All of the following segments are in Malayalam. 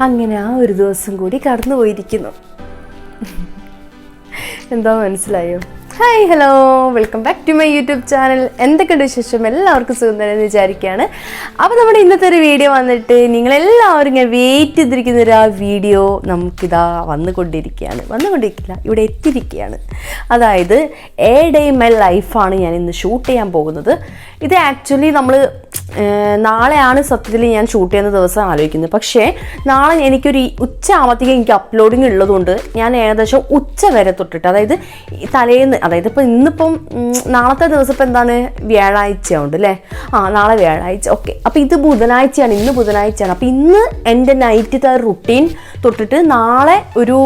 അങ്ങനെ ആ ഒരു ദിവസം കൂടി കടന്നു പോയിരിക്കുന്നു എന്താ മനസ്സിലായോ? Hi hello welcome back to my YouTube channel എന്തൊക്കെയുണ്ട് വിശേഷം? എല്ലാവർക്കും സുഖം എന്ന് വിചാരിക്കുകയാണ്. അപ്പോൾ നമ്മുടെ ഇന്നത്തെ ഒരു വീഡിയോ വന്നിട്ട് നിങ്ങളെല്ലാവരും ഇങ്ങനെ വെയിറ്റ് ചെയ്തിരിക്കുന്ന ഒരു ആ വീഡിയോ നമുക്കിതാ വന്നുകൊണ്ടിരിക്കുകയാണ്. വന്നുകൊണ്ടിരിക്കില്ല ഇവിടെ എത്തിയിരിക്കുകയാണ്. അതായത് എ ഡേ മൈ ലൈഫാണ് ഞാൻ ഇന്ന് ഷൂട്ട് ചെയ്യാൻ പോകുന്നത്. ഇത് ആക്ച്വലി നമ്മൾ നാളെയാണ് സത്യത്തിൽ ഞാൻ ഷൂട്ട് ചെയ്യുന്ന ദിവസം ആലോചിക്കുന്നത്. പക്ഷേ നാളെ എനിക്കൊരു ഉച്ച ആകുമ്പോഴത്തേക്ക് എനിക്ക് അപ്ലോഡിങ് ഉള്ളതുകൊണ്ട് ഞാൻ ഏകദേശം ഉച്ച വരെ തൊട്ടിട്ട് അതായത് തലേന്ന് അതായത് ഇപ്പം ഇന്നിപ്പം നാളത്തെ ദിവസം ഇപ്പം എന്താണ്? വ്യാഴാഴ്ച ഉണ്ട് അല്ലേ ആ നാളെ വ്യാഴാഴ്ച. ഓക്കെ. അപ്പോൾ ഇത് ബുധനാഴ്ചയാണ് ഇന്ന് ബുധനാഴ്ചയാണ്. അപ്പോൾ ഇന്ന് എന്റെ നൈറ്റത്തെ റുട്ടീൻ തൊട്ടിട്ട് നാളെ ഒരു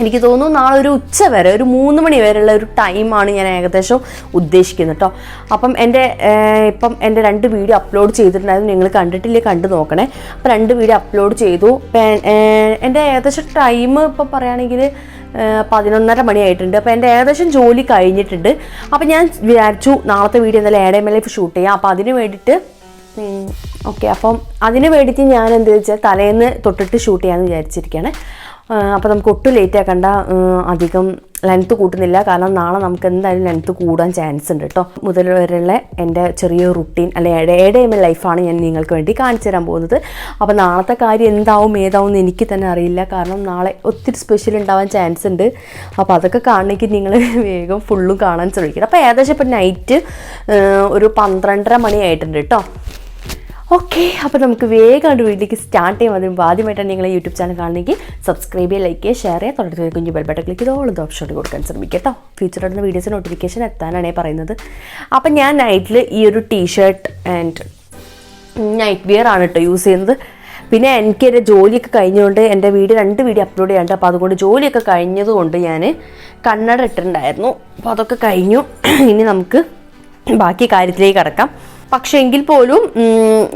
എനിക്ക് തോന്നുന്നു നാളെ ഒരു ഉച്ച വരെ ഒരു മൂന്ന് മണി വരെയുള്ള ഒരു ടൈമാണ് ഞാൻ ഏകദേശം ഉദ്ദേശിക്കുന്നത് കേട്ടോ അപ്പം എന്റെ ഇപ്പം എന്റെ രണ്ട് വീഡിയോ അപ്ലോഡ് ചെയ്തിട്ടുണ്ടായിരുന്നു. നിങ്ങൾ കണ്ടിട്ടില്ലേ? കണ്ടു നോക്കണേ. അപ്പം രണ്ട് വീഡിയോ അപ്ലോഡ് ചെയ്തു. എന്റെ ഏകദേശം ടൈം ഇപ്പം പറയുകയാണെങ്കിൽ പതിനൊന്നര മണിയായിട്ടുണ്ട് അപ്പോൾ എന്റെ ഏകദേശം ജോലി കഴിഞ്ഞിട്ടുണ്ട്. അപ്പം ഞാൻ വിചാരിച്ചു നാളത്തെ വീഡിയോ എന്തായാലും ഏടെ മേലെ ഷൂട്ട് ചെയ്യാം. അപ്പോൾ അതിന് വേണ്ടിയിട്ട് ഓക്കെ അപ്പം അതിന് വേണ്ടിയിട്ട് ഞാൻ എന്താ വെച്ചാൽ തലേന്ന് തൊട്ടിട്ട് ഷൂട്ട് ചെയ്യാമെന്ന് വിചാരിച്ചിരിക്കുകയാണ് അപ്പോൾ നമുക്ക് ഒട്ടും ലേറ്റ് ആക്കണ്ട. അധികം ലെങ്ത്ത് കൂട്ടുന്നില്ല. കാരണം നാളെ നമുക്ക് എന്തായാലും ലെങ്ത്ത് കൂടാൻ ചാൻസ് ഉണ്ട് കേട്ടോ മുതൽ വരെയുള്ള എന്റെ ചെറിയ റുട്ടീൻ അല്ലെ ഏടെ എം ലൈഫാണ് ഞാൻ നിങ്ങൾക്ക് വേണ്ടി കാണിച്ചു തരാൻ പോകുന്നത്. അപ്പോൾ നാളത്തെ കാര്യം എന്താവും ഏതാവും എന്ന് എനിക്ക് തന്നെ അറിയില്ല. കാരണം നാളെ ഒത്തിരി സ്പെഷ്യൽ ഉണ്ടാവാൻ ചാൻസ് ഉണ്ട്. അപ്പോൾ അതൊക്കെ കാണണമെങ്കിൽ നിങ്ങൾ വേഗം ഫുള്ളും കാണാൻ ശ്രമിക്കണം. അപ്പോൾ ഏകദേശം ഇപ്പോൾ നൈറ്റ് ഒരു പന്ത്രണ്ടര മണിയായിട്ടുണ്ട് കേട്ടോ ഓക്കെ അപ്പോൾ നമുക്ക് വേഗം വീട്ടിലേക്ക് സ്റ്റാർട്ട് ചെയ്യാം. അതിന് ആദ്യമായിട്ടാണ് നിങ്ങൾ യൂട്യൂബ് ചാനൽ കാണണമെങ്കിൽ സബ്സ്ക്രൈബ് ചെയ്യുക ലൈക്ക് ചെയ്യുക ഷെയർ ചെയ്യുക. തുടർന്ന് കുഞ്ഞു ബെൽബട്ടൺ ക്ലിക്ക് ചെയ്ത് ഓൾ ഓപ്ഷൻ കൊടുക്കാൻ ശ്രമിക്കുക കേട്ടോ ഫ്യൂച്ചർ ഇടുന്ന വീഡിയോസ് നോട്ടിഫിക്കേഷൻ എത്താനാണ് പറയുന്നത്. അപ്പം ഞാൻ നൈറ്റിൽ ഈ ഒരു ടീഷർട്ട് ആൻഡ് നൈറ്റ് വെയർ ആണ് കേട്ടോ യൂസ് ചെയ്യുന്നത്. പിന്നെ എനിക്ക് എന്റെ ജോലിയൊക്കെ കഴിഞ്ഞുകൊണ്ട് എന്റെ വീഡിയോ രണ്ട് വീഡിയോ അപ്ലോഡ് ചെയ്യാണ്ട് അപ്പോൾ അതുകൊണ്ട് ജോലിയൊക്കെ കഴിഞ്ഞതുകൊണ്ട് ഞാൻ കണ്ണട ഇട്ടിട്ടുണ്ടായിരുന്നു. അപ്പോൾ അതൊക്കെ കഴിഞ്ഞു. ഇനി നമുക്ക് ബാക്കി കാര്യത്തിലേക്ക് കടക്കാം. പക്ഷേ എങ്കിൽ പോലും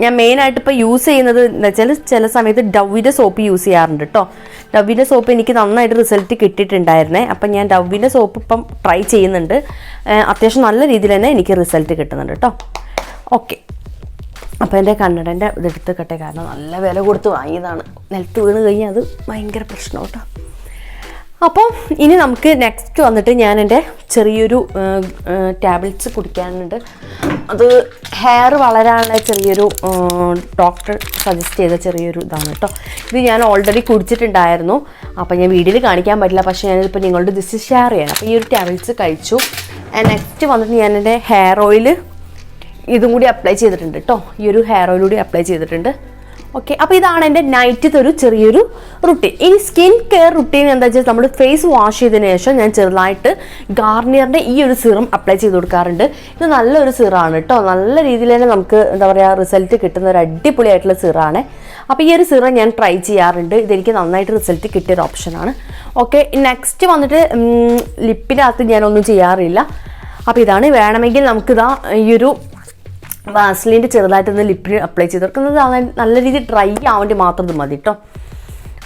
ഞാൻ മെയിനായിട്ട് ഇപ്പോൾ യൂസ് ചെയ്യുന്നത് എന്ന് വെച്ചാൽ ചില സമയത്ത് ഡവിന്റെ സോപ്പ് യൂസ് ചെയ്യാറുണ്ട് കേട്ടോ ഡവിന്റെ സോപ്പ് എനിക്ക് നന്നായിട്ട് റിസൾട്ട് കിട്ടിയിട്ടുണ്ടായിരുന്നേ. അപ്പം ഞാൻ ഡവിന്റെ സോപ്പ് ഇപ്പം ട്രൈ ചെയ്യുന്നുണ്ട്. അത്യാവശ്യം നല്ല രീതിയിൽ തന്നെ എനിക്ക് റിസൾട്ട് കിട്ടുന്നുണ്ട് കേട്ടോ ഓക്കെ അപ്പോൾ എന്റെ കണ്ണടന്റെ ഇതെടുത്ത് കട്ടെ. കാരണം നല്ല വില കൊടുത്ത് വാങ്ങിയതാണ്. നിലത്ത് വീണ് കഴിഞ്ഞാൽ അത് ഭയങ്കര പ്രശ്നം കേട്ടോ അപ്പോൾ ഇനി നമുക്ക് നെക്സ്റ്റ് വന്നിട്ട് ഞാൻ എന്റെ ചെറിയൊരു ടാബ്ലറ്റ്സ് കുടിക്കാനുണ്ട്. അത് ഹെയർ വളരാനുള്ള ചെറിയൊരു ഡോക്ടർ സജസ്റ്റ് ചെയ്ത ചെറിയൊരു ഇതാണ് കേട്ടോ ഇത് ഞാൻ ഓൾറെഡി കുടിച്ചിട്ടുണ്ടായിരുന്നു. അപ്പോൾ ഞാൻ വീഡിയോയിൽ കാണിക്കാൻ പറ്റില്ല. പക്ഷേ ഞാനിപ്പോൾ നിങ്ങളുടെ ദിസ് ഷെയർ ചെയ്യണം. അപ്പോൾ ഈ ഒരു ടാബ്ലറ്റ്സ് കഴിച്ചു. നെക്സ്റ്റ് വന്നിട്ട് ഞാൻ എന്റെ ഹെയർ ഓയിൽ ഇതും കൂടി അപ്ലൈ ചെയ്തിട്ടുണ്ട് കേട്ടോ ഈ ഒരു ഹെയർ ഓയിൽ കൂടി അപ്ലൈ ചെയ്തിട്ടുണ്ട്. ഓക്കെ അപ്പോൾ ഇതാണ് എന്റെ നൈറ്റത്തെ ഒരു ചെറിയൊരു റുട്ടീൻ ഈ സ്കിൻ കെയർ റുട്ടീൻ എന്താ വെച്ചാൽ നമ്മൾ ഫേസ് വാഷ് ചെയ്തതിന് ശേഷം ഞാൻ ചെറുതായിട്ട് ഗാർണിയറിന്റെ ഈ ഒരു സിറം അപ്ലൈ ചെയ്ത് കൊടുക്കാറുണ്ട്. ഇത് നല്ലൊരു സിറാണ് കേട്ടോ നല്ല രീതിയിൽ തന്നെ നമുക്ക് എന്താ പറയുക റിസൾട്ട് കിട്ടുന്ന ഒരു അടിപൊളിയായിട്ടുള്ള സിറാണ് അപ്പോൾ ഈ ഒരു സിറം ഞാൻ ട്രൈ ചെയ്യാറുണ്ട്. ഇതെനിക്ക് നന്നായിട്ട് റിസൾട്ട് കിട്ടിയ ഒരു ഓപ്ഷനാണ് ഓക്കെ നെക്സ്റ്റ് വന്നിട്ട് ലിപ്പിനകത്ത് ഞാനൊന്നും ചെയ്യാറില്ല. അപ്പോൾ ഇതാണ് വേണമെങ്കിൽ നമുക്കിതാ ഈ ഒരു വാസ്ലിന്റെ ചെറുതായിട്ടൊന്ന് ലിപ്പിന് അപ്ലൈ ചെയ്ത് കൊടുക്കുന്നത് നന്നായി- നല്ല രീതിയിൽ ഡ്രൈ ആവേണ്ടി മാത്രം ഇത് മതി കേട്ടോ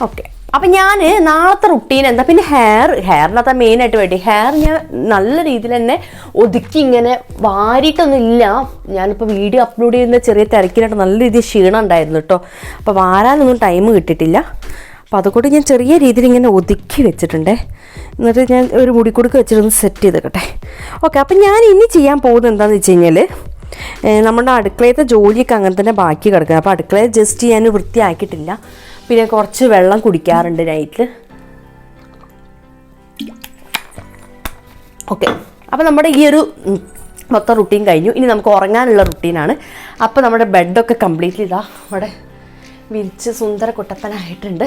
ഓക്കെ അപ്പം ഞാൻ നാളത്തെ റുട്ടീൻ എന്താ? പിന്നെ ഹെയർ ഹെയറിനകത്ത് മെയിനായിട്ട് വേണ്ടി. ഹെയർ ഞാൻ നല്ല രീതിയിൽ തന്നെ ഒതുക്കി ഇങ്ങനെ വാരിയിട്ടൊന്നും ഇല്ല. ഞാനിപ്പോൾ വീഡിയോ അപ്ലോഡ് ചെയ്യുന്ന ചെറിയ തിരക്കിലായിട്ട് നല്ല രീതിയിൽ ക്ഷീണം ഉണ്ടായിരുന്നു കേട്ടോ അപ്പോൾ വാരാനൊന്നും ടൈം കിട്ടിയിട്ടില്ല. അപ്പോൾ അതുകൊണ്ട് ഞാൻ ചെറിയ രീതിയിൽ ഇങ്ങനെ ഒതുക്കി വെച്ചിട്ടുണ്ടേ. എന്നിട്ട് ഞാൻ ഒരു മുടിക്കുടുക്ക് വെച്ചിട്ടൊന്ന് സെറ്റ് ചെയ്തേക്കട്ടെ ഓക്കെ അപ്പം ഞാൻ ഇനി ചെയ്യാൻ പോകുന്നത് എന്താണെന്ന് വെച്ച് കഴിഞ്ഞാൽ നമ്മുടെ അടുക്കളയത്തെ ജോലിയൊക്കെ അങ്ങനെ തന്നെ ബാക്കി കിടക്കുക അപ്പോൾ അടുക്കളയെ ജസ്റ്റ് ചെയ്യാൻ വൃത്തിയാക്കിയിട്ടില്ല. പിന്നെ കുറച്ച് വെള്ളം കുടിക്കാറുണ്ട് നൈറ്റിൽ ഓക്കെ അപ്പോൾ നമ്മുടെ ഈ ഒരു മൊത്തം റുട്ടീൻ കഴിഞ്ഞു. ഇനി നമുക്ക് ഉറങ്ങാനുള്ള റുട്ടീനാണ് അപ്പോൾ നമ്മുടെ ബെഡൊക്കെ കംപ്ലീറ്റ്ലി ഇതാ അവിടെ വിരിച്ച് സുന്ദര കുട്ടപ്പനായിട്ടുണ്ട്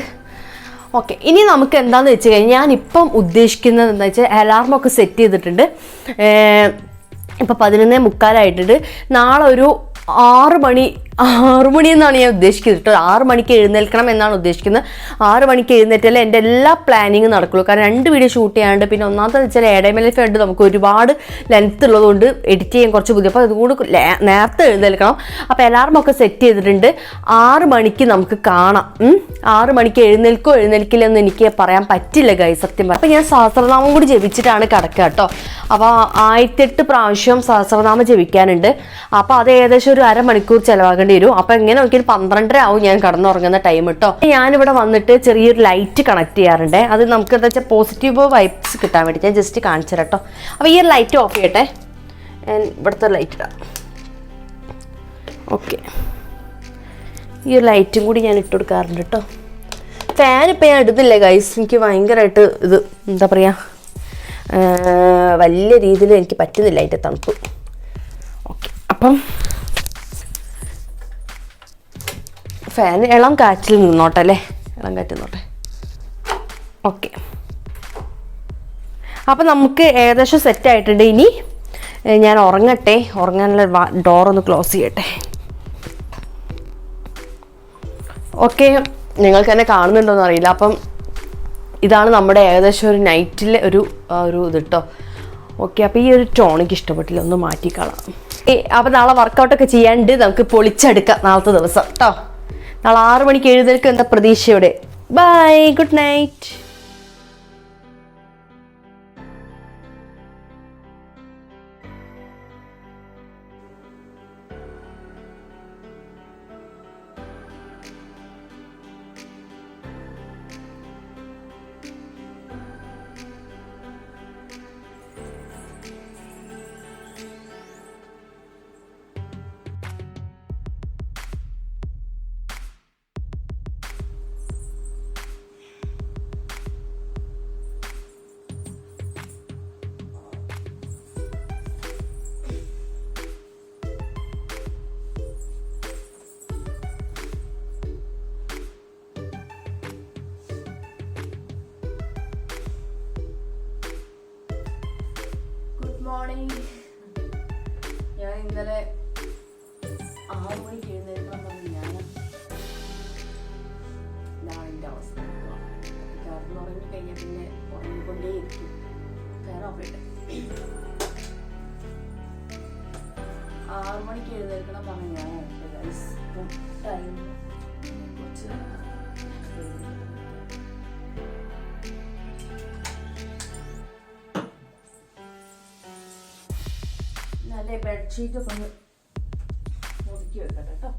ഓക്കെ ഇനി നമുക്ക് എന്താണെന്ന് വെച്ച് കഴിഞ്ഞാൽ ഞാനിപ്പം ഉദ്ദേശിക്കുന്നത് എന്താ വെച്ചാൽ അലാർമൊക്കെ സെറ്റ് ചെയ്തിട്ടുണ്ട്. ഏഹ് ഇപ്പം പതിനൊന്നേ മുക്കാലായിട്ടുണ്ട്. നാളെ ഒരു ആറ് മണി ആറ് മണി എന്നാണ് ഞാൻ ഉദ്ദേശിക്കുന്നത് കേട്ടോ. ആറ് മണിക്ക് എഴുന്നേൽക്കണം എന്നാണ് ഉദ്ദേശിക്കുന്നത്. ആറ് മണിക്ക് എഴുന്നേറ്റാലേ എന്റെ എല്ലാ പ്ലാനിങ്ങും നടക്കുള്ളൂ. കാരണം രണ്ട് വീഡിയോ ഷൂട്ട് ചെയ്യാണ്ട് പിന്നെ ഒന്നാമത്തെ വെച്ചാൽ എടമല ഫണ്ട് നമുക്ക് ഒരുപാട് ലെങ്ത് ഉള്ളതുകൊണ്ട് എഡിറ്റ് ചെയ്യാൻ കുറച്ച് ബുദ്ധി അപ്പോൾ അതുകൊണ്ട് നേരത്തെ എഴുന്നേൽക്കണം. അപ്പോൾ അലാർമൊക്കെ സെറ്റ് ചെയ്തിട്ടുണ്ട്. ആറ് മണിക്ക് നമുക്ക് കാണാം. ആറ് മണിക്ക് എഴുന്നേൽക്കോ എഴുന്നേൽക്കില്ല എന്ന് എനിക്ക് പറയാൻ പറ്റില്ല ഗൈ സത്യം പറയാം അപ്പോൾ ഞാൻ സഹസ്രനാമം കൂടി ജപിച്ചിട്ടാണ് കിടക്കുക കേട്ടോ. അപ്പോൾ ആയിരത്തെട്ട് പ്രാവശ്യം സഹസ്രനാമം ജപിക്കാനുണ്ട്. അപ്പോൾ അത് ഏകദേശം ഒരു അരമണിക്കൂർ ചിലവാകുന്നുണ്ട് ഉറങ്ങേണ്ടി വരും. അപ്പൊ എങ്ങനെ നോക്കിയാൽ പന്ത്രണ്ടര ആവും ഞാൻ കടന്നുറങ്ങുന്ന ടൈം കേട്ടോ ഞാനിവിടെ വന്നിട്ട് ചെറിയൊരു ലൈറ്റ് കണക്ട് ചെയ്യാറുണ്ട്. അത് നമുക്ക് എന്താ വെച്ചാൽ പോസിറ്റീവ് വൈബ്സ് കിട്ടാൻ വേണ്ടി ഞാൻ ജസ്റ്റ് കാണിച്ചു കേട്ടോ അപ്പോൾ ഈ ലൈറ്റ് ഓഫ് ചെയ്യട്ടെ. ഞാൻ ഇവിടുത്തെ ലൈറ്റ് ഇടാം. ഓക്കെ ഈ ഒരു ലൈറ്റും കൂടി ഞാൻ ഇട്ട് കൊടുക്കാറുണ്ട് കേട്ടോ ഫാൻ ഇപ്പം ഞാൻ ഇടുന്നില്ല ഗൈസ് എനിക്ക് ഭയങ്കരമായിട്ട് ഇത് എന്താ പറയുക വലിയ രീതിയിൽ എനിക്ക് പറ്റുന്നില്ല അതിന്റെ തണുപ്പ്. ഓക്കെ അപ്പം ഫാൻ ഇളം കാറ്റിൽ നിന്നോട്ടെ അല്ലേ? ഇളം കാറ്റിൽ നിന്നോട്ടെ. ഓക്കെ അപ്പം നമുക്ക് ഏകദേശം സെറ്റ് ആയിട്ടുണ്ട്. ഇനി ഞാൻ ഉറങ്ങട്ടെ. ഉറങ്ങാനുള്ള ഡോർ ഒന്ന് ക്ലോസ് ചെയ്യട്ടെ. ഓക്കെ നിങ്ങൾക്ക് എന്നെ കാണുന്നുണ്ടോയെന്ന് അറിയില്ല. അപ്പം ഇതാണ് നമ്മുടെ ഏകദേശം ഒരു നൈറ്റിലെ ഒരു ഒരു ഇത് കേട്ടോ ഓക്കെ അപ്പോൾ ഈ ഒരു ടോണിക്ക് ഇഷ്ടപ്പെട്ടില്ല. ഒന്ന് മാറ്റിക്കളാം ഏ അപ്പോൾ നാളെ വർക്കൗട്ടൊക്കെ ചെയ്യാണ്ട് നമുക്ക് പൊളിച്ചെടുക്കാം നാളത്തെ ദിവസം കേട്ടോ നാളെ ആറു മണിക്ക് എഴുന്നേൽക്കും എന്താ പ്രതീക്ഷയോടെ. ബൈ ഗുഡ് നൈറ്റ് വേറെ പോയിട്ട് ആറു മണിക്ക് എഴുന്നേൽക്കണം പറഞ്ഞു ടൈം നല്ല ബെഡ്ഷീറ്റ് ഒക്കെ ഒന്ന് ഒതുക്കി വെക്കട്ടെ കേട്ടോ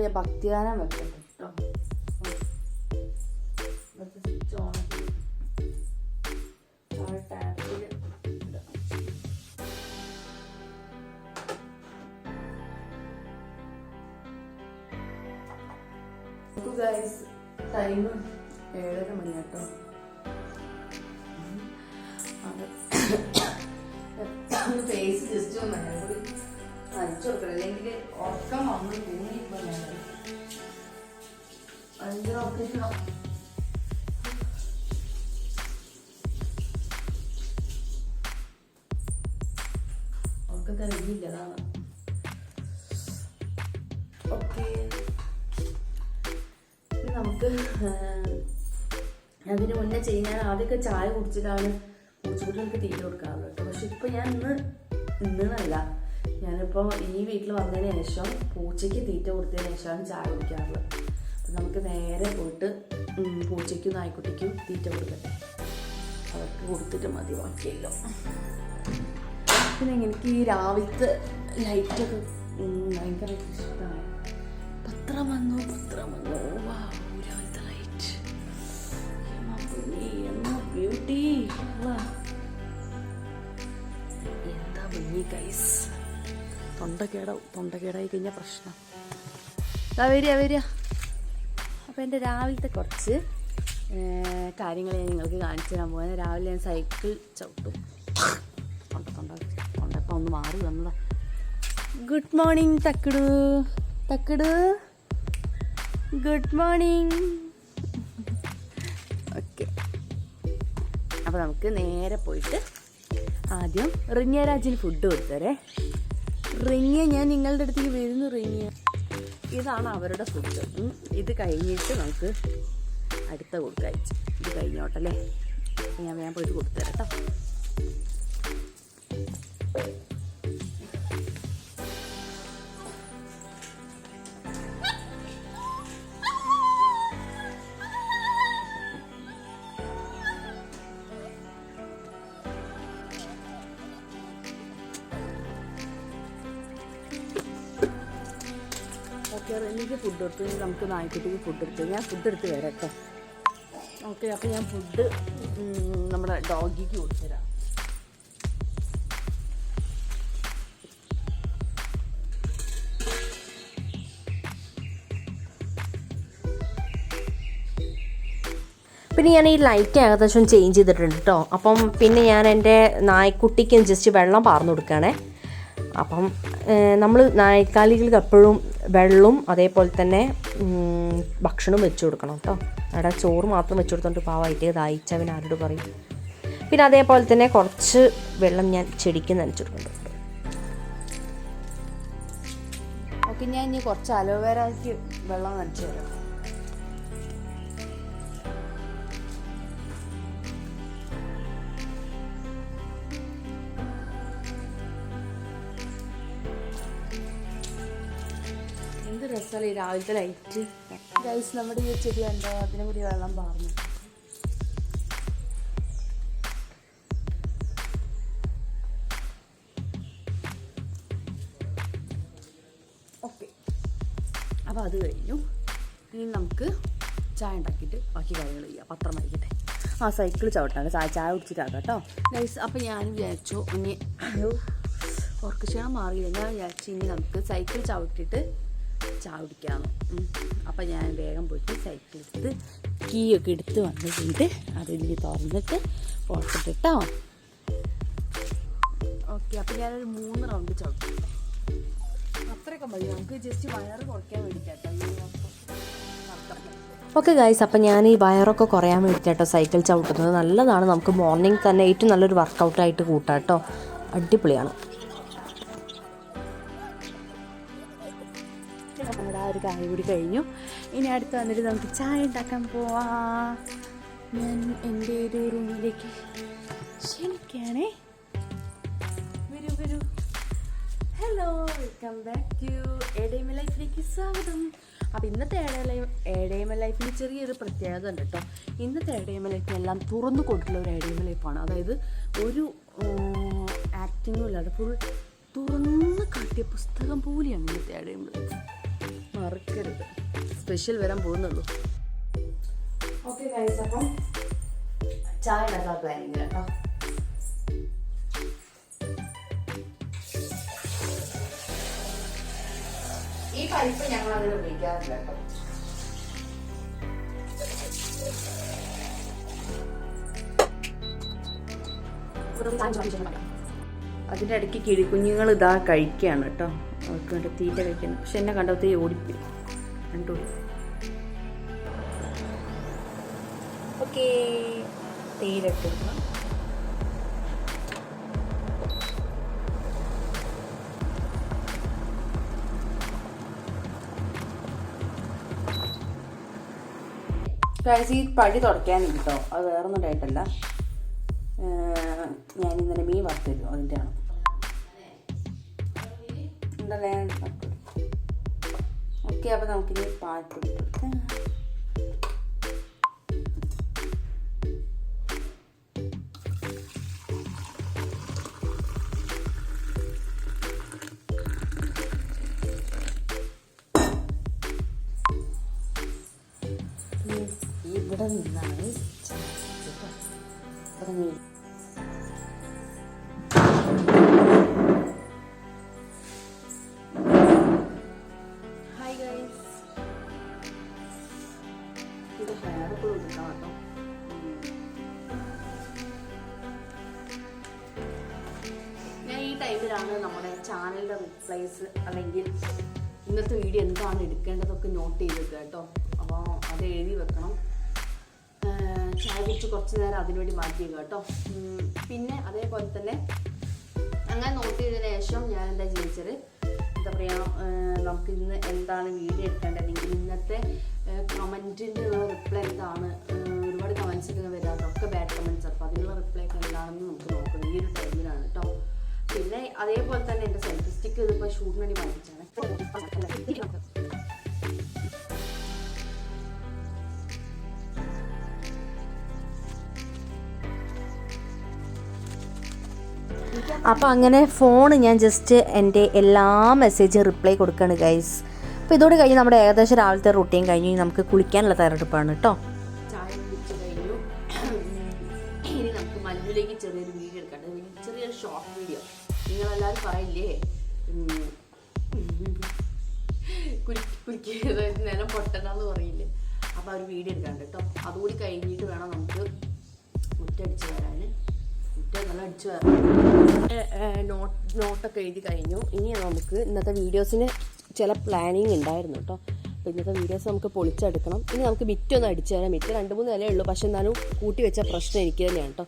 ഒരു ഭക്തിഗാനം വെക്കട്ടെ കേട്ടോ. ടൈം ഏഴര മണി ഫേസ് ജസ്റ്റ് ഒന്ന് നനച്ചു കൊടുക്കണം അല്ലെങ്കിൽ ഉറക്കം വന്ന് തൂങ്ങിപ്പോ ഞാൻ ഭയങ്കര നമുക്ക് അതിന് മുന്നേ ചെയ്യാൻ ആദ്യമൊക്കെ ചായ കുടിച്ചിട്ടാണ് പൂച്ചക്കുട്ടികൾക്ക് തീറ്റ കൊടുക്കാറുള്ളത് പക്ഷെ ഇപ്പൊ ഞാൻ ഇന്ന് ഇന്നല്ല ഞാനിപ്പോൾ ഈ വീട്ടിൽ വന്നതിന് ശേഷം പൂച്ചയ്ക്ക് തീറ്റ കൊടുത്തതിന് ശേഷമാണ് ചായ കുടിക്കാറുള്ളത്. അപ്പം നമുക്ക് നേരെ പോയിട്ട് പൂച്ചയ്ക്കും നായ്ക്കുട്ടിക്കും തീറ്റ കൊടുക്കട്ടെ. അവർക്ക് കൊടുത്തിട്ട് മതി ബാക്കിയല്ലോ. പിന്നെ എനിക്ക് ഈ രാവിലത്തെ ലൈറ്റൊക്കെ ഭയങ്കര ഇഷ്ടമാണ് പത്രം വന്നു പത്രം വന്നു. രാവിലത്തെ ലൈറ്റ്. ബ്യൂട്ടി. എന്താ ഭംഗി ഗൈസ് തൊണ്ടക്കേട തൊണ്ടക്കേടായി കഴിഞ്ഞാൽ പ്രശ്നം. അതാ വരിക വരിക. അപ്പോൾ എന്റെ രാവിലത്തെ കുറച്ച് കാര്യങ്ങൾ ഞാൻ നിങ്ങൾക്ക് കാണിച്ചു തരാൻ പോകുന്നത് രാവിലെ ഞാൻ സൈക്കിൾ ചവിട്ടും. തൊണ്ട തൊണ്ട തൊണ്ടപ്പം ഒന്ന് മാറി വന്നതാ. ഗുഡ് മോർണിംഗ് തക്കിടു. തക്കിടു. ഗുഡ് മോർണിംഗ് ഓക്കെ അപ്പോൾ നമുക്ക് നേരെ പോയിട്ട് ആദ്യം റിങ്ങരാജിന് ഫുഡ് കൊടുത്തരേ. റിന്യ ഞാൻ നിങ്ങളുടെ അടുത്തേക്ക് വരുന്നു റിങ്ങിയ. ഇതാണ് അവരുടെ ഫുഡ് ഇത് കഴിഞ്ഞിട്ട് നമുക്ക് അടുത്ത കൊടുക്കാം ഇത് കഴിഞ്ഞോട്ടല്ലേ? ഞാൻ ഞാൻ പോയിട്ട് കൊടുത്തുതരാം കേട്ടോ. ഫുഡ് കൊടുത്തു ഇനി നമുക്ക് നായ്ക്കുട്ടിക്ക് ഫുഡ് എടുത്തു ഞാൻ ഫുഡ് എടുത്ത് വരാം കേട്ടോ ഓക്കെ അപ്പോൾ ഞാൻ ഫുഡ് നമ്മുടെ ഡോഗിക്ക് കൊടുത്തുതരാം. പിന്നെ ഞാൻ ഈ ലൈറ്റ് ഏകദേശം ചേഞ്ച് ചെയ്തിട്ടുണ്ട് കേട്ടോ അപ്പം പിന്നെ ഞാൻ എന്റെ നായ്ക്കുട്ടിക്കും ജസ്റ്റ് വെള്ളം പാർന്നു കൊടുക്കുകയാണേ. അപ്പം നമ്മൾ നായ്ക്കാലികൾക്ക് എപ്പോഴും വെള്ളവും അതേപോലെ തന്നെ ഭക്ഷണവും വെച്ച് കൊടുക്കണം കേട്ടോ അവിടെ ചോറ് മാത്രം വെച്ച് കൊടുത്തോണ്ട് പാവമായിട്ട് പിന്നെ ആരോട് പറയും? പിന്നെ അതേപോലെ തന്നെ കുറച്ച് വെള്ളം ഞാൻ ചെടിക്ക് നനച്ചു കൊടുക്കുന്നുണ്ട്. ഓക്കെ ഞാൻ ഇനി കുറച്ച് അലോവേരയ്ക്ക് വെള്ളം നനച്ചു തരാം. രസമല്ലേ? രാവിലത്തെ ലൈറ്റ് ഗൈസ് നമ്മുടെ ഈ ചെടി ഉണ്ടോ അതിനെ കൂടി വെള്ളം പാർന്നു. ഓക്കെ അപ്പോൾ അത് കഴിഞ്ഞു. ഇനി നമുക്ക് ചായ ഉണ്ടാക്കിയിട്ട് ബാക്കി കാര്യങ്ങൾ ചെയ്യാം. പത്രം വായിക്കട്ടെ. ആ സൈക്കിൾ ചവിട്ടാണ്. ചായ ചായ കുടിച്ചിട്ടാക്കാം കേട്ടോ. ഗൈസ് അപ്പോൾ ഞാൻ വിചാരിച്ചു ഇനി ഉറക്ക ക്ഷീണം മാറിയില്ല. ഞാൻ വിചാരിച്ചു ഇനി നമുക്ക് സൈക്കിൾ ചവിട്ടിയിട്ട് ചായ കുടിക്കാമെന്ന് അപ്പം ഞാൻ വേഗം പോയിട്ട് സൈക്കിൾ എടുത്ത് കീ ഒക്കെ എടുത്ത് വന്ന് ചെയ്ത് അതിൽ തുറന്നിട്ട് പുറത്തിട്ടോ ഓക്കെ അപ്പം ഞാനൊരു മൂന്ന് റൗണ്ട് ചവിട്ടി. അത്രയൊക്കെ മതി. നമുക്ക് ജസ്റ്റ് വയറ് കുറയ്ക്കാൻ വേണ്ടിയിട്ടാണ് ഓക്കെ ഗൈസ് അപ്പം ഞാൻ ഈ വയറൊക്കെ കുറയാൻ വേണ്ടിയിട്ടോ സൈക്കിൾ ചവിട്ടുന്നത്. നല്ലതാണ്. നമുക്ക് മോർണിംഗ് തന്നെ ഏറ്റവും നല്ലൊരു വർക്കൗട്ടായിട്ട് കൂട്ടാം കേട്ടോ അടിപൊളിയാണ്. ആ ഒരു കൂടി കഴിഞ്ഞു. ഇനി അടുത്ത് വന്നിട്ട് നമുക്ക് ചായ ഉണ്ടാക്കാൻ പോവാം. ഞാൻ എന്റെ ഒരു റൂമിലേക്ക് ക്ഷണിക്കുകയാണേ. വരൂ വരൂ. ഹലോ വെൽക്കം ബാക്ക് ടു എഡേമ ലൈഫിലേക്ക് സ്വാഗതം. അപ്പോൾ ഇന്നത്തെ എഡേമ ലൈഫിന് ചെറിയൊരു പ്രത്യേകത ഉണ്ട് കേട്ടോ. ഇന്നത്തെ എഡേമ ലൈഫ് എല്ലാം തുറന്നു കൊണ്ടുള്ള ഒരു എഡേമ ലൈഫാണ് അതായത് ഒരു ആക്ടിങ്ങും ഇല്ലാതെ ഫുൾ തുറന്ന് കാട്ടിയ പുസ്തകം പോലെയാണ് ഇന്നത്തെ എഡേമ ലൈഫ് മറക്കരുത്. സ്പെഷ്യൽ വരാൻ പോകുന്നുള്ളൂ. ഓക്കെ ഗൈസ് അപ്പം ചായ ഉണ്ടാക്കാൻ പ്ലാനിങ് കേട്ടോ. ഈ പരിപ്പ് ഞങ്ങൾ അങ്ങനെ ഉപയോഗിക്കാറില്ല കേട്ടോ. അതിന്റെ ഇടയ്ക്ക് കിഴിക്കുഞ്ഞുങ്ങൾ ഇതാ കഴിക്കുകയാണ് കേട്ടോ. അവർക്ക് വേണ്ടി തീറ്റ കഴിക്കുന്നു പക്ഷെ എന്നെ കണ്ടത്തേ ഓടിപ്പോയി. രണ്ടു ഓക്കെ. തീരട്ട് ഗൈസ് ഈ തുടയ്ക്കാനുണ്ട് കേട്ടോ അത് വേറൊന്നും ഉണ്ടായിട്ടല്ല. ഞാൻ ഇന്നലെ മീൻ വറുത്തരും അതിന്റെ ആണ് ഉണ്ടല്ലേ ഓക്കെ അപ്പോൾ നമുക്കിനി പാൽപ്പൊടി ഇട്ട് കൊടുക്കാം ഇവിടെ നിന്നാണ് ചാനലിന്റെ അല്ലെങ്കിൽ ഇന്നത്തെ വീഡിയോ എന്താണ് എടുക്കേണ്ടതൊക്കെ നോട്ട് ചെയ്ത് വെക്കുക കേട്ടോ. അപ്പോൾ അത് എഴുതി വെക്കണം. ചായ കുടിച്ച് കുറച്ച് നേരം അതിനുവേണ്ടി മാറ്റി വെക്കുക കേട്ടോ. പിന്നെ അതേപോലെ തന്നെ അങ്ങനെ നോട്ട് ചെയ്തതിന് ശേഷം ഞാൻ എന്താ ചോദിച്ചത് എന്താ പറയുക നമുക്ക് ഇന്ന് എന്താണ് വീഡിയോ എടുക്കേണ്ടത് അല്ലെങ്കിൽ ഇന്നത്തെ കമന്റിന്റെ റിപ്ലൈ എന്താണ്? ഒരുപാട് കമൻസ് ഒക്കെ വരാറുണ്ട് ഒക്കെ ബാഡ് കമൻസ് അപ്പോൾ അതിനുള്ള റിപ്ലൈ ഒക്കെ എന്താണെന്ന് നമുക്ക് നോക്കണം. ഈ ഒരു ടൈമിലാണ് കേട്ടോ. പിന്നെ അതേപോലെ തന്നെ എന്റെ സെൽഫി സ്റ്റിക്ക് ഇതിപ്പോൾ ഷൂട്ടിന് വേണ്ടി വാങ്ങിച്ചാണ് അപ്പോൾ അങ്ങനെ ഫോൺ ഞാൻ ജസ്റ്റ് എന്റെ എല്ലാ മെസ്സേജും റിപ്ലൈ കൊടുക്കുകയാണ് ഗൈസ് അപ്പോൾ ഇതോടെ കഴിഞ്ഞ് നമ്മുടെ ഏകദേശം രാവിലത്തെ റൂട്ടീൻ കഴിഞ്ഞ് നമുക്ക് കുളിക്കാനുള്ള തയ്യാറെടുപ്പാണ് കേട്ടോ. കുലിക്കുക നിലം പൊട്ടണമെന്ന് പറയില്ലേ? അപ്പോൾ ഒരു വീഡിയോ എടുക്കാണ്ട് കേട്ടോ. അതുകൂടി കഴിഞ്ഞിട്ട് വേണം നമുക്ക് മുറ്റടിച്ച് വരാൻ മുറ്റം നല്ല അടിച്ച് വരാൻ. നോട്ട് നോട്ടൊക്കെ എഴുതി കഴിഞ്ഞു. ഇനി നമുക്ക് ഇന്നത്തെ വീഡിയോസിന് ചില പ്ലാനിങ് ഉണ്ടായിരുന്നു കേട്ടോ. അപ്പോൾ ഇന്നത്തെ വീഡിയോസ് നമുക്ക് പൊളിച്ചെടുക്കണം. ഇനി നമുക്ക് മിറ്റൊന്ന് അടിച്ചു തരാം മിറ്റ് രണ്ട് മൂന്ന് നിലയേ ഉള്ളൂ. പക്ഷെ എന്നാലും കൂട്ടി വെച്ച പ്രശ്നം എനിക്ക് തന്നെയാണ് കേട്ടോ.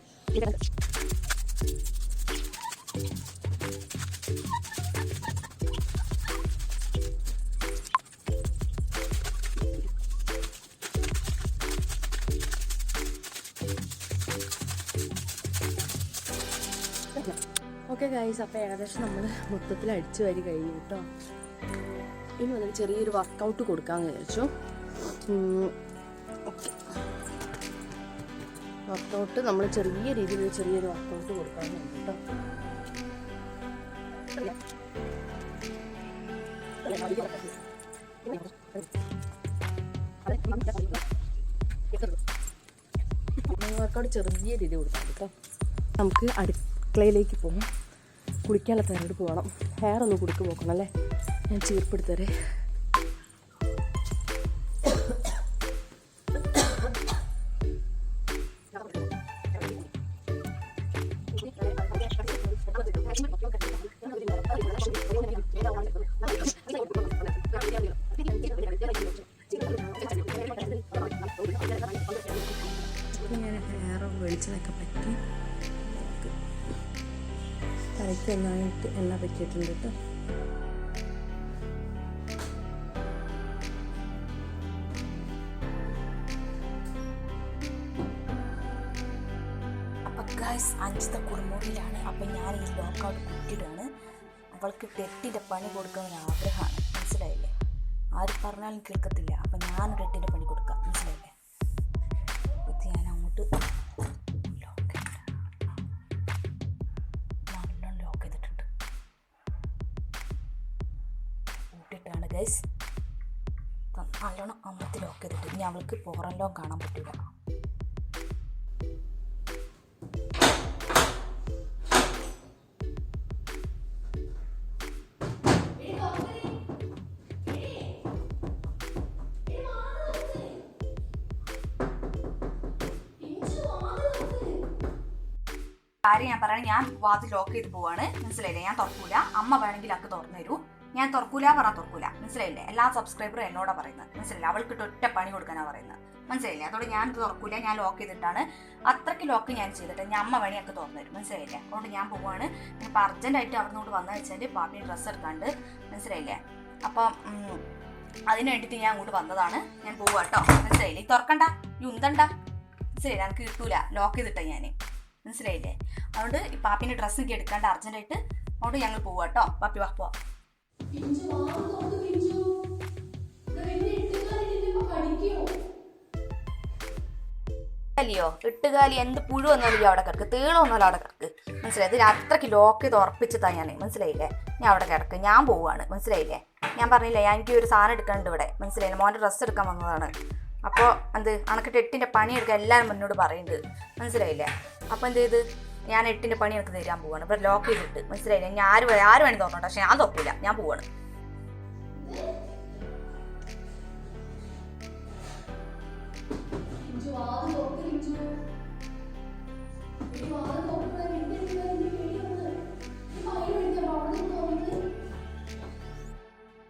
ഗൈസ് അപ്പോൾ ഏകദേശം നമ്മൾ മൊത്തത്തിൽ അടിച്ചു വരി കഴിഞ്ഞു കേട്ടോ ഇനി വന്നിട്ട് ചെറിയൊരു വർക്കൗട്ട് കൊടുക്കാമെന്ന് വിചാരിച്ചു. വർക്കൗട്ട് നമ്മൾ ചെറിയ രീതിയിൽ ചെറിയൊരു വർക്കൗട്ട് കൊടുക്കാമെന്ന് കേട്ടോ വർക്കൗട്ട് ചെറിയ രീതി കൊടുക്കാം കേട്ടോ നമുക്ക് അടുക്കളയിലേക്ക് പോകും. കുളിക്കാനുള്ള തിരഞ്ഞെടുപ്പ് വേണം ഹെയർ ഒന്ന് കുടുക്ക് പോക്കണം അല്ലേ? ഞാൻ ചീർപ്പെടുത്തരേ. ഗായ്സ് അഞ്ചത്തെ കുറുമുറിയിലാണ്. അപ്പം ഞാൻ ഈ ലോക്കൗട്ട് കുട്ടിയിടാണ് അവൾക്ക് ടെട്ടിന്റെ പണി കൊടുക്കാൻ ആഗ്രഹമാണ്. മനസ്സിലായില്ലേ? ആര് പറഞ്ഞാലും കേൾക്കത്തില്ല. അപ്പം ഞാൻ ടെട്ടിന്റെ പണി കൊടുക്കാം. മനസ്സിലായില്ലേ? ഇത് ഞാൻ അങ്ങോട്ട് ലോക്ക് നല്ലോണം ലോക്ക് ചെയ്തിട്ടുണ്ട്. കൂട്ടിയിട്ടാണ് ഗൈസ് നല്ലോണം അമ്മത്തി ലോക്ക് ചെയ്തിട്ട് ഇനി അവൾക്ക് പുറം ലോകം കാണാൻ പറ്റില്ല കാര്യം ഞാൻ പറയണേ ഞാൻ വാതിൽ ലോക്ക് ചെയ്ത് പോവാണ്. മനസ്സിലായില്ലേ? ഞാൻ തുറക്കൂല. അമ്മ വേണമെങ്കിൽ അക്ക് തുറന്നു തരൂ. ഞാൻ തുറക്കൂല പറഞ്ഞാൽ തുറക്കൂല. മനസ്സിലായില്ലേ? എല്ലാ സബ്സ്ക്രൈബറും എന്നോടാ പറയുന്നത്. മനസ്സിലായില്ല? അവൾക്ക് ഒറ്റ പണി കൊടുക്കാനാ പറയുന്നത്. മനസ്സിലായില്ലേ? അതുകൊണ്ട് ഞാൻ തുറക്കൂല ഞാൻ ലോക്ക് ചെയ്തിട്ടാണ്. അത്രയ്ക്ക് ലോക്ക് ഞാൻ ചെയ്തിട്ട് ഞാൻ അമ്മ വേണി ഒക്കെ തുറന്നു തരും. മനസ്സിലായില്ലേ? അതുകൊണ്ട് ഞാൻ പോവാണ്. ഇപ്പം അർജന്റായിട്ട് അവിടെ നിന്നോട് വന്നു വെച്ചാൽ പാപ്പി ഡ്രസ്സ് എടുക്കാണ്ട്. മനസ്സിലായില്ലേ? അപ്പം അതിന് വേണ്ടിയിട്ട് ഞാൻ അങ്ങോട്ട് വന്നതാണ്. ഞാൻ പോവാട്ടോ മനസ്സിലായില്ലേ? തുറക്കണ്ട. ഈ ഉന്തണ്ട. മനസ്സിലായില്ലേ? എനിക്ക് കിട്ടൂല. ലോക്ക് ചെയ്തിട്ടാ ഞാൻ മനസ്സിലായില്ലേ? അതുകൊണ്ട് ഈ പാപ്പിന്റെ ഡ്രസ്സ് ഒക്കെ എടുക്കാണ്ട് അർജന്റായിട്ട് അതുകൊണ്ട് ഞങ്ങൾ പോവാ കേട്ടോ പാപ്പി വാ പോവാ. അല്ലയോ ഇട്ടുകാലി എന്ത് പുഴു വന്നാലും അവിടെ കിടക്ക്. തേള വന്നാലും അവിടെ കിടക്ക്. മനസ്സിലായി? ഇതിൽ അത്രയ്ക്ക് ലോക്ക് ചെയ്ത് ഉറപ്പിച്ചതാ ഞാൻ മനസ്സിലായില്ലേ? ഞാൻ അവിടെ കിടക്ക്. ഞാൻ പോവാണ്. മനസ്സിലായില്ലേ? ഞാൻ പറഞ്ഞില്ലേ ഞാൻ എനിക്ക് ഒരു സാധനം എടുക്കാനുണ്ട് ഇവിടെ. മനസ്സിലായില്ല? മോന്റെ ഡ്രസ്സ് എടുക്കാൻ വന്നതാണ്. അപ്പോൾ എന്ത്? അണക്ക് എട്ടിന്റെ പണിയെടുക്കാൻ എല്ലാവരും മുന്നോട് പറയുന്നുണ്ട്. മനസ്സിലായില്ലേ? അപ്പോൾ എന്ത് ചെയ്ത്? ഞാൻ എട്ടിന്റെ പണി എനിക്ക് തരാൻ പോവാണ്. ഇവിടെ ലോക്ക് ചെയ്തിട്ട്. മനസ്സിലായില്ല? ഞാൻ ആര് ആര് വേണമെങ്കിൽ തുറന്നോട്ടെ പക്ഷെ ഞാൻ തുറക്കില്ല ഞാൻ പോവാണ്.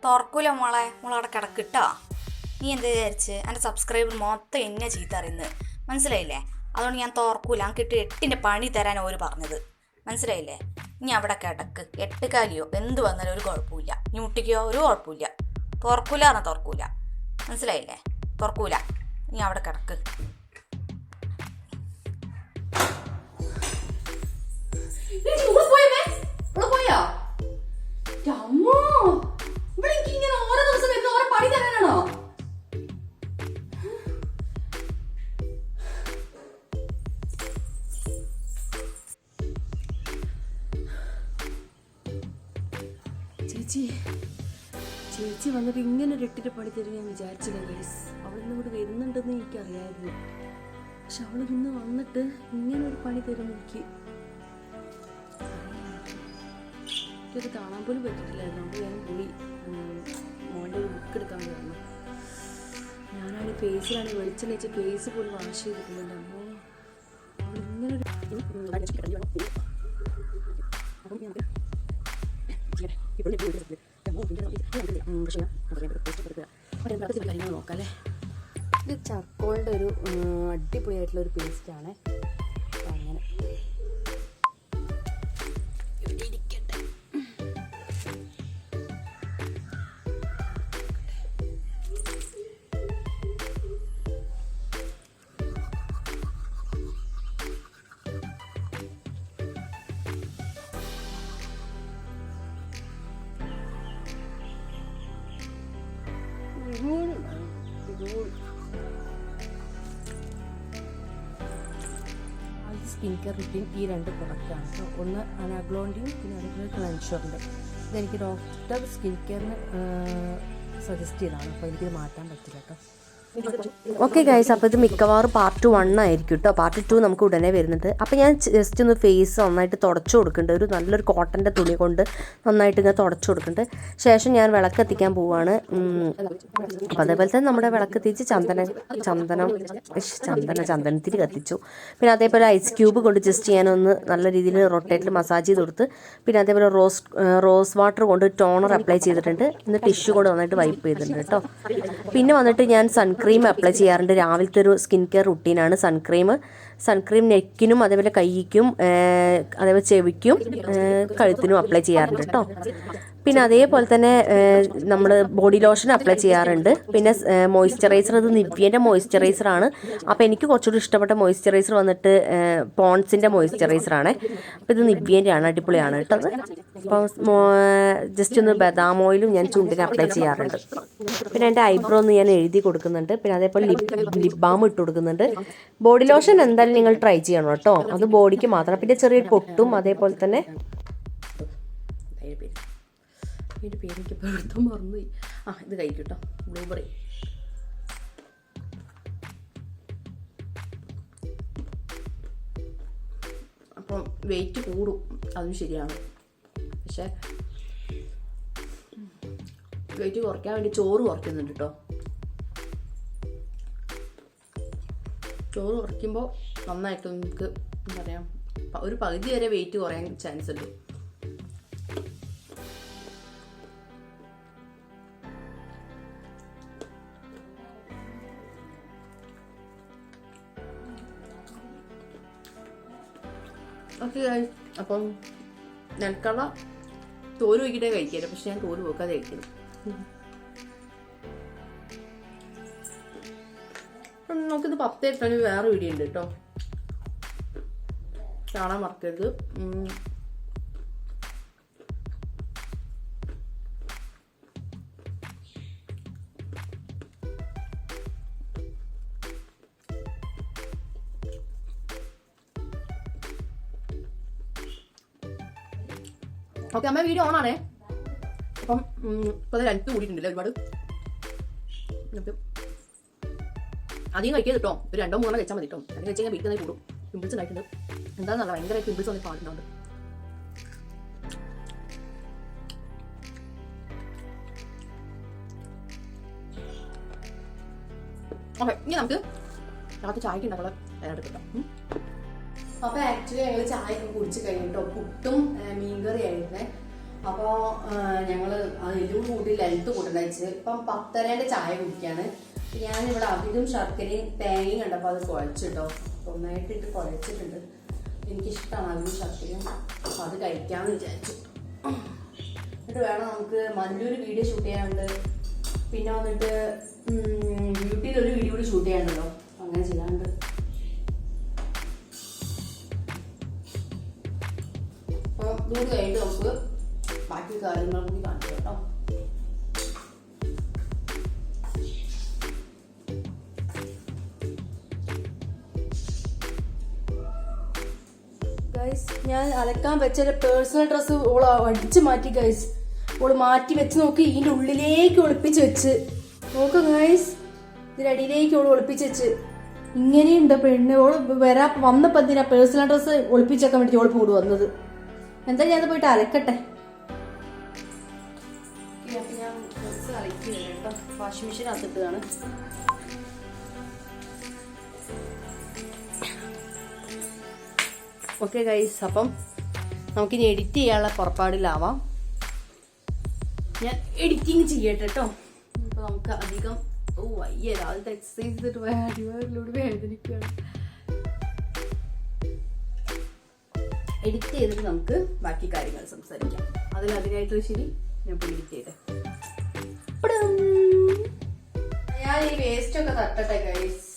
തുറക്കൂല മോളെ. മോളവിടെ കിടക്കിട്ടോ നീ എന്ത് വിചാരിച്ച്? എന്റെ സബ്സ്ക്രൈബർ മൊത്തം എന്നെ ചീത്ത അറിയുന്നത് മനസ്സിലായില്ലേ? അതുകൊണ്ട് ഞാൻ തോർക്കൂല. കിട്ടി എട്ടിന്റെ പണി തരാൻ ഓര് പറഞ്ഞത്. മനസ്സിലായില്ലേ? ഇനി അവിടെ കിടക്ക്. എട്ട് കാലിയോ? എന്ത് വന്നാലും ഒരു കുഴപ്പമില്ല ഇനി മുട്ടിക്കോ? ഒരു കുഴപ്പമില്ല തുറക്കൂല പറഞ്ഞാൽ തുറക്കൂല മനസ്സിലായില്ലേ? തുറക്കൂല ഇനി അവിടെ കിടക്ക്. വന്നിട്ട് ഇങ്ങനെ ഒരു ഇട്ടിട്ട് പണി തരും ഞാൻ വിചാരിച്ചില്ല ഗൈസ് അവൾ ഇന്ന് ഇവിടെ വരുന്നുണ്ടെന്ന് എനിക്കറിയായിരുന്നു. പക്ഷെ അവൾ ഇന്ന് വന്നിട്ട് ഇങ്ങനെ ഒരു പണി തരും എനിക്ക്. എനിക്കത് കാണാൻ പോലും പറ്റിയിട്ടില്ലായിരുന്നു. അപ്പോൾ ഞാൻ പോയി മോന്റെ ബുക്ക് എടുക്കാൻ പറഞ്ഞു ഞാനാണ് പേസിലാണ് വെളിച്ചം വെച്ച് പേസ് പോലും വാഷ് ചെയ്തിട്ടുണ്ട് അപ്പോൾ ഇങ്ങനെ ഒരു ഇത് ഒരു അടിപൊളിയായിട്ടുള്ള ഒരു പേസ്റ്റാണ് കെയർ റുട്ടീൻ ഈ രണ്ട് പ്രൊഡക്റ്റാണ്. കേട്ടോ ഒന്ന് അനാഗ്ലോണ്ടിയും പിന്നെ അതുപോലെ ക്ലൻഷറിന്റെ. ഇതെനിക്ക് ഡോക്ടർ സ്കിൻ കെയറിന് സജസ്റ്റ് ചെയ്തതാണ്. അപ്പോൾ എനിക്കിത് മാറ്റാൻ പറ്റില്ല കേട്ടോ. ഓക്കെ ഗൈസ് അപ്പോൾ ഇത് മിക്കവാറും പാർട്ട് വൺ ആയിരിക്കും കേട്ടോ പാർട്ട് ടു നമുക്ക് ഉടനെ വരുന്നുണ്ട്. അപ്പോൾ ഞാൻ ജസ്റ്റ് ഒന്ന് ഫേസ് നന്നായിട്ട് തുടച്ചു കൊടുക്കുന്നുണ്ട് ഒരു നല്ലൊരു കോട്ടന്റെ തുണി കൊണ്ട് നന്നായിട്ട് ഇങ്ങനെ തുടച്ചു കൊടുക്കുന്നുണ്ട് ശേഷം ഞാൻ വിളക്ക് എത്തിക്കാൻ പോവാണ്. അപ്പോൾ അതേപോലെ തന്നെ നമ്മുടെ വിളക്ക് എത്തിച്ച് ചന്ദന ചന്ദനം ചന്ദന ചന്ദനത്തിൽ കത്തിച്ചു. പിന്നെ അതേപോലെ ഐസ് ക്യൂബ് കൊണ്ട് ജസ്റ്റ് ഞാനൊന്ന് നല്ല രീതിയിൽ റൊട്ടേറ്റിൽ മസാജ് ചെയ്ത് കൊടുത്ത് പിന്നെ അതേപോലെ റോസ് റോസ് വാട്ടർ കൊണ്ട് ടോണർ അപ്ലൈ ചെയ്തിട്ടുണ്ട്. ഇന്ന് ടിഷ്യൂ കൊണ്ട് നന്നായിട്ട് വൈപ്പ് ചെയ്തിട്ടുണ്ട് കേട്ടോ പിന്നെ വന്നിട്ട് ഞാൻ സൺക്രീം അപ്ലൈ ചെയ്യാറുണ്ട്. രാവിലത്തെ ഒരു സ്കിൻ കെയർ റുട്ടീനാണ് സൺക്രീം സൺക്രീം നെക്കിനും അതേപോലെ കൈക്കും അതേപോലെ ചെവിക്കും കഴുത്തിനും അപ്ലൈ ചെയ്യാറുണ്ട് കേട്ടോ. പിന്നെ അതേപോലെ തന്നെ നമ്മൾ ബോഡി ലോഷൻ അപ്ലൈ ചെയ്യാറുണ്ട്. പിന്നെ മോയ്സ്ചറൈസർ ഇത് നിവ്യേന്റെ മോയ്സ്ചറൈസർ ആണ്. അപ്പോൾ എനിക്ക് കുറച്ചുകൂടി ഇഷ്ടപ്പെട്ട മോയ്സ്ചറൈസർ വന്നിട്ട് പോൺസിന്റെ മോയ്സ്ചറൈസർ ആണ്. അപ്പോൾ ഇത് നിവ്യേന്റെ ആണ് അടിപൊളിയാണ് കേട്ടോ അത്. അപ്പോൾ ജസ്റ്റ് ഒന്ന് ബദാം ഓയിലും ഞാൻ ചുണ്ടിന് അപ്ലൈ ചെയ്യാറുണ്ട്. പിന്നെ എന്റെ ഐബ്രോ ഒന്ന് ഞാൻ എഴുതി കൊടുക്കുന്നുണ്ട്. പിന്നെ അതേപോലെ ലിപ് ലിപ് ബാം ഇട്ട് കൊടുക്കുന്നുണ്ട്. ബോഡി ലോഷൻ എന്തായാലും നിങ്ങൾ ട്രൈ ചെയ്യണം കേട്ടോ. അത് ബോഡിക്ക് മാത്രം. പിന്നെ ചെറിയൊരു പൊട്ടും അതേപോലെ തന്നെ അതിന്റെ പേര് എനിക്ക് ഇപ്പോൾ എടുത്തു മറന്നുപോയി ആ ഇത് കഴിക്കട്ടോ. കേട്ടോ ബ്ലൂബെറി. അപ്പം വെയിറ്റ് കൂടും. അതും ശരിയാണ്. പക്ഷേ വെയിറ്റ് കുറയ്ക്കാൻ വേണ്ടി ചോറ് കുറയ്ക്കുന്നുണ്ട് കേട്ടോ. ചോറ് കുറയ്ക്കുമ്പോൾ നന്നായിട്ട് നമുക്ക് എന്താ പറയുക ഒരു പകുതി വരെ വെയിറ്റ് കുറയാൻ ചാൻസ് ഉണ്ട്. ഓക്കെ അപ്പം നെൽക്കട തോൽ വയ്ക്കിട്ടേ കഴിക്കില്ല പക്ഷെ ഞാൻ തോൽ പോക്കാതെ അപ്പം നമുക്കിത് പത്ത് എട്ടാണ് വേറെ വീഡിയോ ഉണ്ട് കേട്ടോ. കാണാൻ മറക്കരുത് ഓക്കെ അമ്മ വീഡിയോ ഓൺ ആണേ. അപ്പം ഇപ്പോൾ അത് രണ്ട് കൂടിയിട്ടുണ്ടല്ലേ ഒരുപാട്. അധികം കഴിക്കരുത് കേട്ടോ ഒരു രണ്ടോ മൂന്നോ കഴിച്ചാൽ മതി കേട്ടോ അങ്ങനെ കഴിച്ച് കഴിഞ്ഞാൽ വീട്ടിൽ തന്നെ കൂടും. പിമ്പിൾസ് ഉണ്ടായിട്ടുണ്ട്. എന്താണെന്നല്ല ഭയങ്കര പിമ്പിൾസ് വന്നിട്ട് പാടുന്നുണ്ട് ഓക്കെ ഇനി നമുക്ക് രാത്രി ചായക്ക് ഉണ്ടാക്കാനുള്ള തയ്യാറെടുക്കാം ഉം. അപ്പൊ ആക്ച്വലി ഞങ്ങൾ ചായ ഒക്കെ കുടിച്ച് കഴിഞ്ഞിട്ടോ. പുട്ടും മീൻകറി ആയിരുന്നേ അപ്പോൾ ഞങ്ങൾ അതിലും കൂട്ടി ലെങ്ത് കൂട്ടണ്ടയച്ച് ഇപ്പം പത്തരേന്റെ ചായ കുടിക്കാണ്. ഞാനിവിടെ അവിലും ശർക്കരയും തേങ്ങയും കണ്ടപ്പോൾ അത് കുഴച്ചിട്ടോ. ഒന്നായിട്ട് ഇട്ട് കുഴച്ചിട്ടുണ്ട്. എനിക്കിഷ്ടമാണ് അവിലും ശർക്കരയും. അപ്പോൾ അത് കഴിക്കാമെന്ന് വിചാരിച്ചു. എന്നിട്ട് വേണം നമുക്ക് മല്ലൊരു വീഡിയോ ഷൂട്ട് ചെയ്യാനുണ്ട്. പിന്നെ വന്നിട്ട് ബ്യൂട്ടിയിൽ ഒരു വീഡിയോ കൂടി ഷൂട്ട് ചെയ്യാനുണ്ടല്ലോ. അങ്ങനെ ചെയ്യാനുണ്ട്. ഇതുകൂടി കഴിഞ്ഞിട്ട് നമുക്ക് ബാക്കി കാര്യങ്ങൾ കൂടി കാണിച്ചു കേട്ടോ. ഞാൻ അലക്കാൻ വെച്ച പേഴ്സണൽ ഡ്രസ്സ് ഓൾ അടിച്ചു മാറ്റി ഗൈസ് ഓൾ മാറ്റി വെച്ച് നോക്കി ഇതിന്റെ ഉള്ളിലേക്ക് ഒളിപ്പിച്ച് വെച്ച്. നോക്ക് ഗൈസ് ഇതിന്റെ അടിയിലേക്ക് ഓൾ ഒളിപ്പിച്ച് വെച്ച്. ഇങ്ങനെയുണ്ട് പെണ്ണ്. ഓൾ വരാ വന്നപ്പോൾ എന്തിനാ പേഴ്സണൽ ഡ്രസ്സ് ഒളിപ്പിച്ചേക്കാൻ വേണ്ടി ഓൾ കൂടി വന്നത്? എന്താ ഞാൻ പോയിട്ട് അലക്കട്ടെ? ഓക്കെ ഗൈസ് അപ്പം നമുക്കിനി എഡിറ്റ് ചെയ്യാനുള്ള പുറപ്പാടിലാവാം. ഞാൻ എഡിറ്റിങ് ചെയ്യട്ടെ കേട്ടോ. നമുക്ക് അധികം ഓ വയ്യ. രാവിലത്തെ എക്സസൈസ് ചെയ്തിട്ട് അടിവാരിലൂടെ വേദനിക്കുകയാണ് എഡിറ്റ് ചെയ്തിട്ട് നമുക്ക് ബാക്കി കാര്യങ്ങൾ സംസാരിക്കാം. അതിൽ അതിനായിട്ടുള്ള ശരി ഞാൻ ഇപ്പോൾ എഡിറ്റ് ചെയ്തേ. ഞാൻ ഈ വേസ്റ്റ് ഒക്കെ തട്ടട്ടെ ഗൈസ്